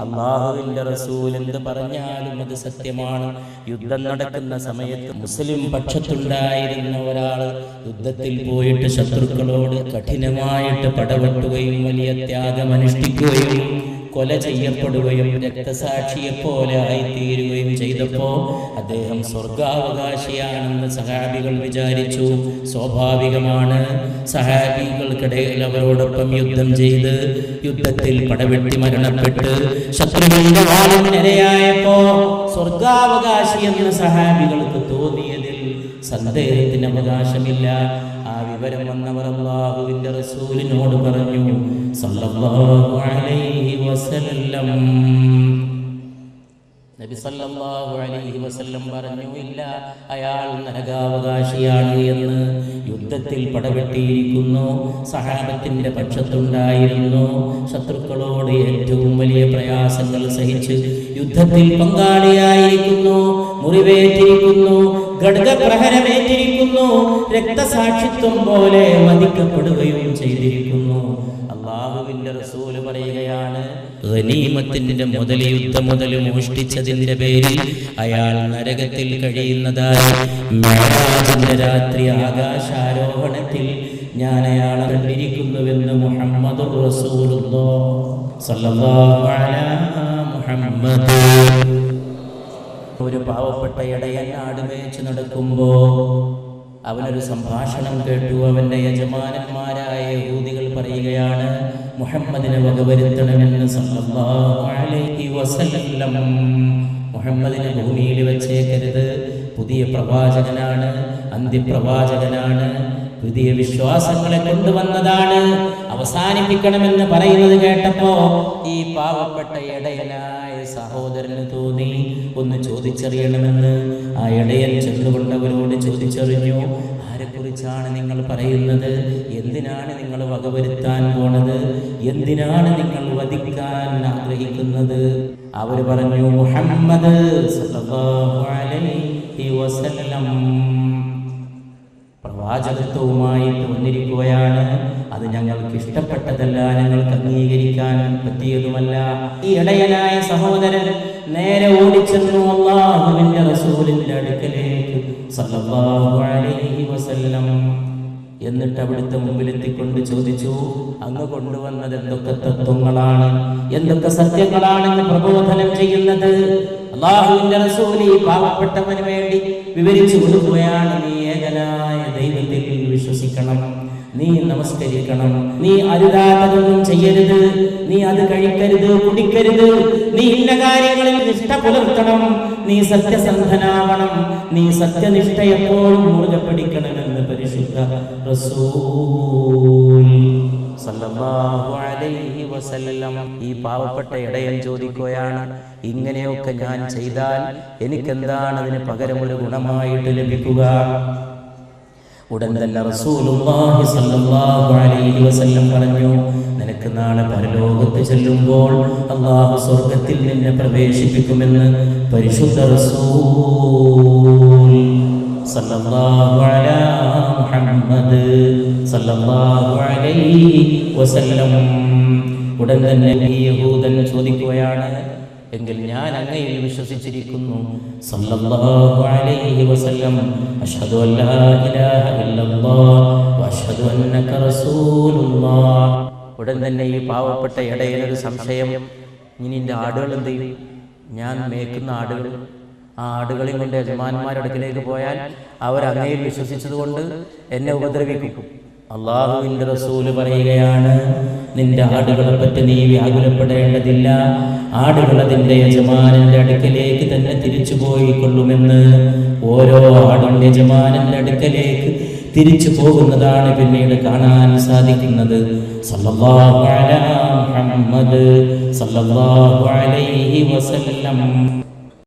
അള്ളാഹുവിന്റെ റസൂൽ എന്ത് പറഞ്ഞാലും അത് സത്യമാണ്. യുദ്ധം നടക്കുന്ന സമയത്ത് മുസ്ലിം പക്ഷത്തുണ്ടായിരുന്ന ഒരാൾ യുദ്ധത്തിൽ പോയിട്ട് ശത്രുക്കളോട് കഠിനമായിട്ട് പടവെട്ടുകയും വലിയ ത്യാഗം അനുഷ്ഠിക്കുകയും കൊല ചെയ്യപ്പെടുകയും രക്തസാക്ഷിയെ പോലെ ആയിത്തീരുകയും ചെയ്തപ്പോ അദ്ദേഹം സ്വർഗാവകാശിയാണെന്ന് സഹാബികൾ വിചാരിച്ചു. സ്വാഭാവികമാണ്. സഹാബികൾക്കിടയിൽ അവരോടൊപ്പം യുദ്ധം ചെയ്ത് യുദ്ധത്തിൽ പടവെട്ടി മരണപ്പെട്ട് ശത്രുവിന്റെ വാളിനിരയായപ്പോ സ്വർഗാവകാശി എന്ന് സഹാബികൾക്ക് തോന്നിയതിൽ സന്ദേഹത്തിന് അവകാശമില്ല. ആ വിവരം വന്നവർ അള്ളാഹുവിന്റെ റസൂലിനോട് പറഞ്ഞു സല്ലല്ലാഹു അലൈഹി വസല്ലം. നബി സല്ലല്ലാഹു അലൈഹി വസല്ലം പറഞ്ഞു ഇല്ല അയാൾ നരകാവകാശിയാണ് എന്ന് യുദ്ധത്തിൽ പടവെട്ടിയിരിക്കുന്നു സഹാബത്തിന്റെ പക്ഷത്തുണ്ടായിരുന്നു ശത്രുക്കളോട് ഏറ്റവും വലിയ പ്രയാസങ്ങൾ സഹിച്ച് യുദ്ധത്തിൽ പങ്കാളിയായിരിക്കുന്നു മുറിവേറ്റിരിക്കുന്നു ഘടകപ്രഹരമേറ്റിരിക്കുന്നു രക്തസാക്ഷിത്വം പോലെ വധിക്കപ്പെടുകയും ചെയ്തിരിക്കുന്നു. അള്ളാഹുവിന്റെ റസൂൽ പറയുകയാണ് ഗനീമത്തിന്റെ മുതൽ യുദ്ധം മുതൽ മോഷ്ടിച്ചതിന്റെ പേരിൽ അയാൾ നരകത്തിൽ കഴിയുന്നതായി മേരാജിന്റെ രാത്രി ആകാശാരോഹണത്തിൽ ഞാൻ അയാളെ കണ്ടിരിക്കുന്നുവെന്ന് മുഹമ്മദ് മുഹമ്മദ് ഒരു പാവപ്പെട്ട ഇടയൻ ആടുമേച്ച് നടക്കുമ്പോ അവനൊരു സംഭാഷണം കേട്ടു. അവന്റെ യജമാനന്മാരായ യഹൂദികൾ പറയുകയാണ് മുഹമ്മദിനെ വകവരുത്തണമെന്ന് മുഹമ്മദിനെ ഭൂമിയിൽ വെച്ചേക്കരുത്. പുതിയ പ്രവാചകനാണ് അന്ത്യപ്രവാചകനാണ്. പുതിയ വിശ്വാസങ്ങളെ കൊണ്ടുവന്നതാണ്. അവസാനിപ്പിക്കണമെന്ന് പറയുന്നത് കേട്ടപ്പോ ഈ പാവപ്പെട്ട ഇടയനായ സഹോദരന് തോന്നി. ഒന്ന് ചോദിച്ചറിയണമെന്ന് ആ ഇടയൻ ചെന്നുകൊണ്ടവരോട് ചോദിച്ചറിഞ്ഞു. ആരെക്കുറിച്ചാണ് നിങ്ങൾ പറയുന്നത്? എന്തിനാണ് നിങ്ങൾ വകവരുത്താൻ പോണത്? എന്തിനാണ് നിങ്ങൾ വധിക്കാൻ ആഗ്രഹിക്കുന്നത്? അവർ പറഞ്ഞു മുഹമ്മദ് സല്ലല്ലാഹു അലൈഹി വസല്ലം. പ്രവാചകത്വവുമായിട്ട് വന്നിരിക്കുകയാണ് അത് ഞങ്ങൾക്ക് ഇഷ്ടപ്പെട്ടതല്ല ഞങ്ങൾക്ക് അംഗീകരിക്കാൻ പറ്റിയതുമല്ല. ഈ ഇടയനായ സഹോദരൻ നേരെ ഓടിച്ചെന്നു അള്ളാഹുവിന്റെ റസൂലിന്റെ അടുക്കലേക്ക് വസല്ലം. എന്നിട്ട് അവിടുത്തെ മുമ്പിലെത്തിക്കൊണ്ട് ചോദിച്ചു അങ്ങ് കൊണ്ടുവന്നത് എന്തൊക്കെ തത്വങ്ങളാണ്? എന്തൊക്കെ സത്യങ്ങളാണെന്ന് പ്രബോധനം ചെയ്യുന്നത്? അള്ളാഹുവിന്റെ റസൂലി പാവപ്പെട്ടവന് വേണ്ടി വിവരിച്ചു കൊടുക്കുകയാണ്. നീ ഏകനായ ദൈവത്തിൽ വിശ്വസിക്കണം. നീ നമസ്കരിക്കണം. നീ അരുതാത്തതൊന്നും ചെയ്യരുത്. നീ അത് കഴിക്കരുത് കുടിക്കരുത്. നീ ഇന്ന കാര്യങ്ങളിൽ നിഷ്ഠ പുലർത്തണം. നീ സത്യസന്ധനാവണം. നീ സത്യനിഷ്ഠ എപ്പോഴും മുറുകെ പിടിക്കണമെന്ന് പരിശുദ്ധ റസൂൽ സല്ലല്ലാഹു വസല്ലം ഈ പാവപ്പെട്ട ഇടയൻ ചോദിക്കുകയാണ് ഇങ്ങനെയൊക്കെ ഞാൻ ചെയ്താൽ എനിക്കെന്താണ് അതിന് പകരം ഒരു ഗുണമായിട്ട് ലഭിക്കുക? ഉടൻ തന്നെ റസൂലുള്ളാഹി സ്വല്ലല്ലാഹു അലൈഹി വസല്ലം പറഞ്ഞു നിനക്ക് നാളെ പരലോകത്ത് ചെല്ലുമ്പോൾ അള്ളാഹു സ്വർഗത്തിൽ നിന്നെ പ്രവേശിപ്പിക്കുമെന്ന് പരിശുദ്ധ റസൂൽ സല്ലല്ലാഹു അലാ മുഹമ്മദ് സല്ലല്ലാഹു അലൈഹി വസല്ലം. ഉടൻ തന്നെ ഈ യഹൂദൻ ചോദിക്കുകയാണ് എങ്കിൽ ഞാൻ അങ്ങയിൽ വിശ്വസിച്ചിരിക്കുന്നു. സല്ലല്ലാഹു അലൈഹി വസല്ലം അഷ്ഹദു അന്നക ഉടൻ തന്നെ ഈ പാവപ്പെട്ട ഇടയിലൊരു സംശയം ഇനി എന്റെ ആടുകൾ എന്ത് ചെയ്യും? ഞാൻ മേക്കുന്ന ആടുകൾ ആ ആടുകളെയും കൊണ്ട് യജമാന്മാരുടെ അടുക്കിലേക്ക് പോയാൽ അവർ അങ്ങയിൽ വിശ്വസിച്ചതുകൊണ്ട് എന്നെ ഉപദ്രവിക്കും. അള്ളാഹുവിന്റെ റസൂൽ പറയുകയാണ് നിന്റെ ആടുകളെ പറ്റി നീ വ്യാകുലപ്പെടേണ്ടതില്ല. ആടുകൾ അതിന്റെ യജമാനന്റെ അടുക്കലേക്ക് തന്നെ തിരിച്ചു പോയിക്കൊള്ളുമെന്ന് ഓരോ ആടും യജമാനന്റെ അടുക്കലേക്ക് തിരിച്ചു പോകുന്നതാണ് പിന്നീട് കാണാൻ സാധിക്കുന്നത്. സല്ലല്ലാഹു അലൈഹി വസല്ലം.